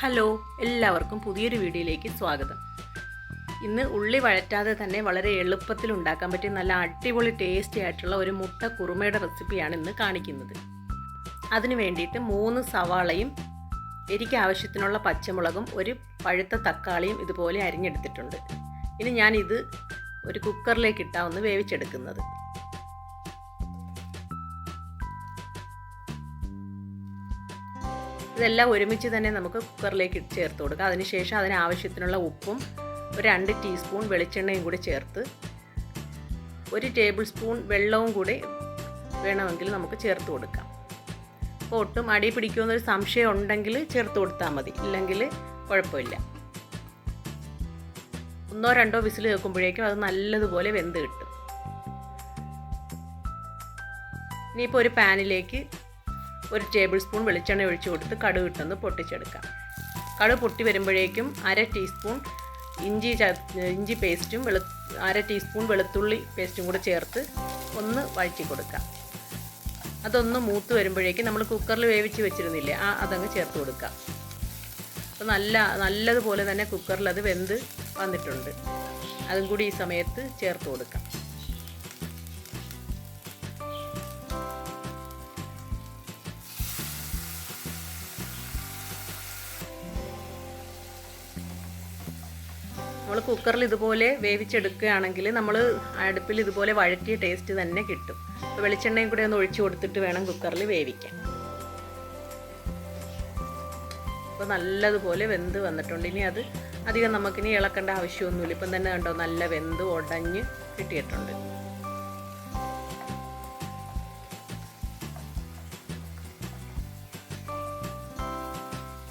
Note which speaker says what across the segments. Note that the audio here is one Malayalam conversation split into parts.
Speaker 1: ഹലോ എല്ലാവർക്കും പുതിയൊരു വീഡിയോയിലേക്ക് സ്വാഗതം. ഇന്ന് ഉള്ളി വഴറ്റാതെ തന്നെ വളരെ എളുപ്പത്തിൽ ഉണ്ടാക്കാൻ പറ്റിയ നല്ല അടിപൊളി ടേസ്റ്റി ആയിട്ടുള്ള ഒരു മുട്ട കുറുമയുടെ റെസിപ്പിയാണ് ഇന്ന് കാണിക്കുന്നത്. അതിനു വേണ്ടിയിട്ട് മൂന്ന് സവാളയും എനിക്ക് ആവശ്യത്തിനുള്ള പച്ചമുളകും ഒരു പഴുത്ത തക്കാളിയും ഇതുപോലെ അരിഞ്ഞെടുത്തിട്ടുണ്ട്. ഇനി ഞാനിത് ഒരു കുക്കറിലേക്ക് ഇട്ടാവുന്ന വേവിച്ചെടുക്കുന്നത്. ഇതെല്ലാം ഒരുമിച്ച് തന്നെ നമുക്ക് കുക്കറിലേക്ക് ചേർത്ത് കൊടുക്കുക അതിനുശേഷം അതിനാവശ്യത്തിനുള്ള ഉപ്പും ഒരു രണ്ട് ടീസ്പൂൺ വെളിച്ചെണ്ണയും കൂടി ചേർത്ത് ഒരു ടേബിൾ സ്പൂൺ വെള്ളവും കൂടി വേണമെങ്കിൽ നമുക്ക് ചേർത്ത് കൊടുക്കാം. അപ്പോൾ ഒട്ടും അടി പിടിക്കുമെന്നൊരു സംശയം ഉണ്ടെങ്കിൽ ചേർത്ത് കൊടുത്താൽ മതി. ഇല്ലെങ്കിൽ കുഴപ്പമില്ല. ഒന്നോ രണ്ടോ വിസിൽ കേൾക്കുമ്പോഴേക്കും അത് നല്ലതുപോലെ വെന്ത് കിട്ടും. ഇനിയിപ്പോൾ ഒരു പാനിലേക്ക് ഒരു ടേബിൾ സ്പൂൺ വെളിച്ചെണ്ണ ഒഴിച്ച് കൊടുത്ത് കടുക് ഇട്ടൊന്ന് പൊട്ടിച്ചെടുക്കാം. കടുക് പൊട്ടി വരുമ്പോഴേക്കും അര ടീസ്പൂൺ ഇഞ്ചി ഇഞ്ചി പേസ്റ്റും വെളു അര ടീസ്പൂൺ വെളുത്തുള്ളി പേസ്റ്റും കൂടെ ചേർത്ത് ഒന്ന് വഴറ്റി കൊടുക്കാം. അതൊന്ന് മൂത്ത് വരുമ്പോഴേക്കും നമ്മൾ കുക്കറിൽ വേവിച്ച് വെച്ചിരുന്നില്ലേ ആ അതങ്ങ് ചേർത്ത് കൊടുക്കാം. അപ്പോൾ നല്ല നല്ലതുപോലെ തന്നെ കുക്കറിൽ അത് വെന്ത് വന്നിട്ടുണ്ട്. അതും കൂടി ഈ സമയത്ത് ചേർത്ത് കൊടുക്കാം. നമ്മൾ കുക്കറിൽ ഇതുപോലെ വേവിച്ചെടുക്കുകയാണെങ്കിൽ നമ്മൾ അടുപ്പിൽ ഇതുപോലെ വഴറ്റിയ ടേസ്റ്റ് തന്നെ കിട്ടും. അപ്പോൾ വെളിച്ചെണ്ണയും കൂടെ ഒന്ന് ഒഴിച്ചു കൊടുത്തിട്ട് വേണം കുക്കറിൽ വേവിക്കാൻ. അപ്പോൾ നല്ലതുപോലെ വെന്ത് വന്നിട്ടുണ്ട്. ഇനി അത് അധികം നമുക്കിനി ഇളക്കേണ്ട ആവശ്യമൊന്നുമില്ല. ഇപ്പം തന്നെ കണ്ടോ നല്ല വെന്ത് ഉടഞ്ഞ് കിട്ടിയിട്ടുണ്ട്.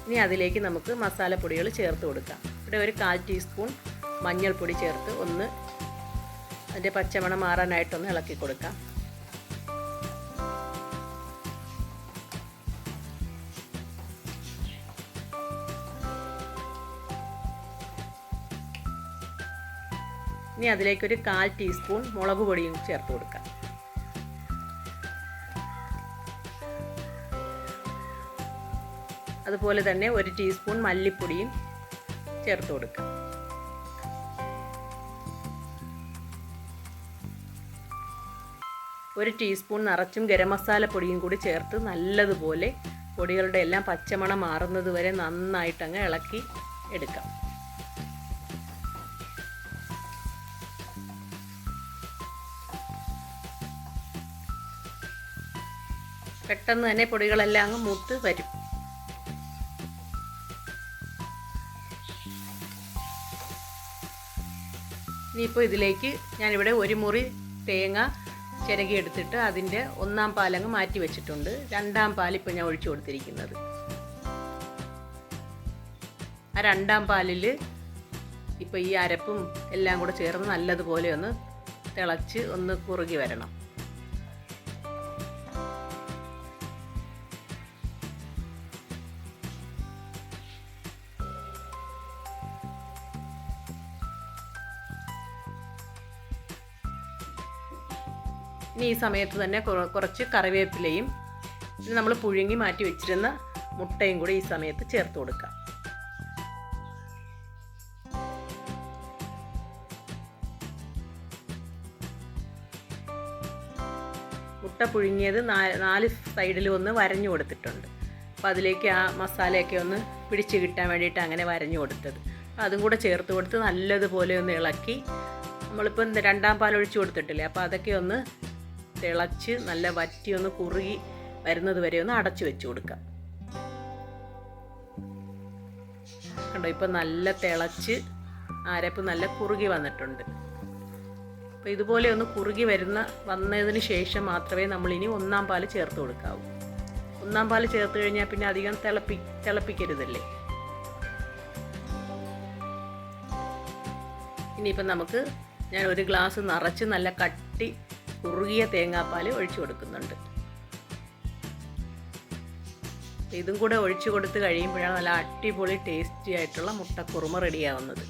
Speaker 1: ഇനി അതിലേക്ക് നമുക്ക് മസാലപ്പൊടികൾ ചേർത്ത് കൊടുക്കാം. ഇവിടെ ഒരു കാൽ ടീസ്പൂൺ മഞ്ഞൾപ്പൊടി ചേർത്ത് ഒന്ന് അതിന്റെ പച്ചമണം മാറാനായിട്ടൊന്ന് ഇളക്കി കൊടുക്കാം. ഇനി അതിലേക്കൊരു കാൽ ടീസ്പൂൺ മുളക് പൊടിയും ചേർത്ത് കൊടുക്കാം. അതുപോലെ തന്നെ ഒരു ടീസ്പൂൺ മല്ലിപ്പൊടിയും ചേർത്ത് കൊടുക്കുക ഒരു ടീസ്പൂൺ നിറച്ചും ഗരം മസാല പൊടിയും കൂടി ചേർത്ത് നല്ലതുപോലെ പൊടികളുടെ എല്ലാം പച്ചമണം മാറുന്നത് വരെ നന്നായിട്ടങ്ങ് ഇളക്കി എടുക്കാം. പെട്ടെന്ന് തന്നെ പൊടികളെല്ലാം അങ്ങ് മൂത്ത് വരും. ഇനിയിപ്പോൾ ഇതിലേക്ക് ഞാനിവിടെ ഒരു മുറി തേങ്ങ ചിരകി എടുത്തിട്ട് അതിന്റെ ഒന്നാം പാലങ്ങ് മാറ്റി വെച്ചിട്ടുണ്ട്. രണ്ടാം പാൽ ഇപ്പോൾ ഞാൻ ഒഴിച്ചു കൊടുത്തിരിക്കുന്നത്. ആ രണ്ടാം പാലിൽ ഇപ്പോൾ ഈ അരപ്പും എല്ലാം കൂടെ ചേർന്ന് നല്ലതുപോലെ ഒന്ന് തിളച്ച് ഒന്ന് കുറുകി വരണം. ഇനി ഈ സമയത്ത് തന്നെ കുറച്ച് കറിവേപ്പിലയും പിന്നെ നമ്മൾ പുഴുങ്ങി മാറ്റി വെച്ചിരുന്ന മുട്ടയും കൂടി ഈ സമയത്ത് ചേർത്ത് കൊടുക്കാം. മുട്ട പുഴുങ്ങിയത് നാല് സൈഡിലും ഒന്ന് വരഞ്ഞു കൊടുത്തിട്ടുണ്ട്. അപ്പോൾ അതിലേക്ക് ആ മസാലയൊക്കെ ഒന്ന് പിടിച്ച് കിട്ടാൻ വേണ്ടിയിട്ട് അങ്ങനെ വരഞ്ഞു കൊടുത്തത്. അതും കൂടെ ചേർത്ത് കൊടുത്ത് നല്ലതുപോലെ ഒന്ന് ഇളക്കി. നമ്മളിപ്പോൾ രണ്ടാം പാൽ ഒഴിച്ചു കൊടുത്തിട്ടില്ലേ? അപ്പോൾ അതൊക്കെ ഒന്ന് തിളച്ച് നല്ല വറ്റി ഒന്ന് കുറുകി വരുന്നത് വരെ ഒന്ന് അടച്ചു വെച്ച് കൊടുക്കാം. കണ്ടോ ഇപ്പം നല്ല തിളച്ച് അരപ്പ് നല്ല കുറുകി വന്നിട്ടുണ്ട്. അപ്പോൾ ഇതുപോലെ ഒന്ന് കുറുകി വരുന്ന വന്നതിന് ശേഷം മാത്രമേ നമ്മൾ ഇനി ഒന്നാം പാൽ ചേർത്ത് കൊടുക്കാവൂ. ഒന്നാം പാൽ ചേർത്ത് കഴിഞ്ഞാൽ പിന്നെ അധികം തിളപ്പി തിളപ്പിക്കരുതല്ലേ? ഇനിയിപ്പം നമുക്ക് ഞാൻ ഒരു ഗ്ലാസ് നിറച്ച് നല്ല കട്ടി കുറുകിയ തേങ്ങാപ്പാൽ ഒഴിച്ചു കൊടുക്കുന്നുണ്ട്. ഇതും കൂടെ ഒഴിച്ചു കൊടുത്ത് കഴിയുമ്പോഴാണ് നല്ല അടിപൊളി ടേസ്റ്റി ആയിട്ടുള്ള മുട്ടക്കുറുമ റെഡിയാവുന്നത്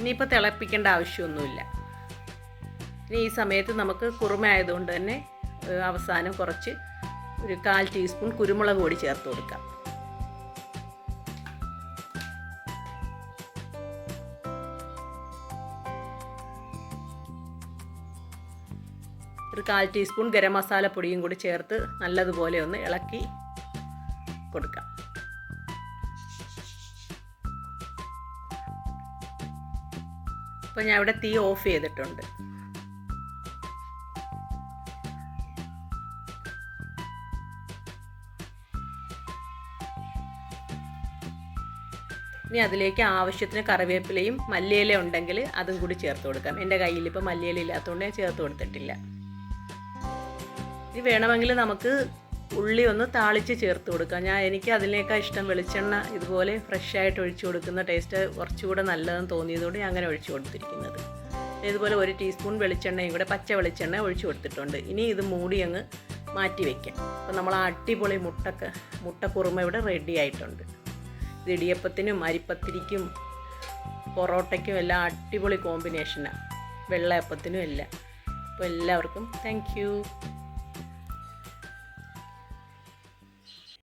Speaker 1: ഇനിയിപ്പോൾ തിളപ്പിക്കേണ്ട ആവശ്യമൊന്നുമില്ല. ഇനി ഈ സമയത്ത് നമുക്ക് കുറുമ ആയതുകൊണ്ട് തന്നെ അവസാനം കുറച്ച് ഒരു കാൽ ടീസ്പൂൺ കുരുമുളക് പൊടി ചേർത്ത് കൊടുക്കാം. ഒരു കാൽ ടീസ്പൂൺ ഗരം മസാല പൊടിയും കൂടി ചേർത്ത് നല്ലതുപോലെ ഒന്ന് ഇളക്കി കൊടുക്കാം. അപ്പോൾ ഞാൻ ഇവിടെ തീ ഓഫ് ചെയ്തിട്ടുണ്ട്. ഇനി അതിലേക്ക് ആവശ്യത്തിന് കറിവേപ്പിലയും മല്ലിയില ഉണ്ടെങ്കിൽ അതും കൂടി ചേർത്ത് കൊടുക്കാം. എന്റെ കയ്യിൽ ഇപ്പോൾ മല്ലിയില ഇല്ലാത്തതുകൊണ്ട് ഞാൻ ചേർത്ത് കൊടുത്തിട്ടില്ല. ഇനി വേണമെങ്കിൽ നമുക്ക് ഉള്ളി ഒന്ന് താളിച്ച് ചേർത്ത് കൊടുക്കാം. ഞാൻ എനിക്ക് അതിനേക്കാൾ ഇഷ്ടം വെളിച്ചെണ്ണ ഇതുപോലെ ഫ്രഷ് ആയിട്ട് ഒഴിച്ചു കൊടുക്കുന്ന ടേസ്റ്റ് കുറച്ചുകൂടെ നല്ലതെന്ന് തോന്നിയതുകൊണ്ട് ഞാൻ അങ്ങനെ ഒഴിച്ചു കൊടുത്തിരിക്കുന്നത്. ഇതുപോലെ ഒരു ടീസ്പൂൺ വെളിച്ചെണ്ണയും കൂടെ പച്ച വെളിച്ചെണ്ണ ഒഴിച്ചു കൊടുത്തിട്ടുണ്ട്. ഇനി ഇത് മൂടി അങ്ങ് മാറ്റി വയ്ക്കാം അപ്പോൾ നമ്മൾ അടിപൊളി മുട്ടക്ക മുട്ടക്കുറുമ ഇവിടെ റെഡി ആയിട്ടുണ്ട്. ഇത് ഇടിയപ്പത്തിനും അരിപ്പത്തിരിക്കും പൊറോട്ടയ്ക്കും എല്ലാം അടിപൊളി കോമ്പിനേഷനാണ് വെള്ളയപ്പത്തിനും എല്ലാം. അപ്പോൾ എല്ലാവർക്കും താങ്ക്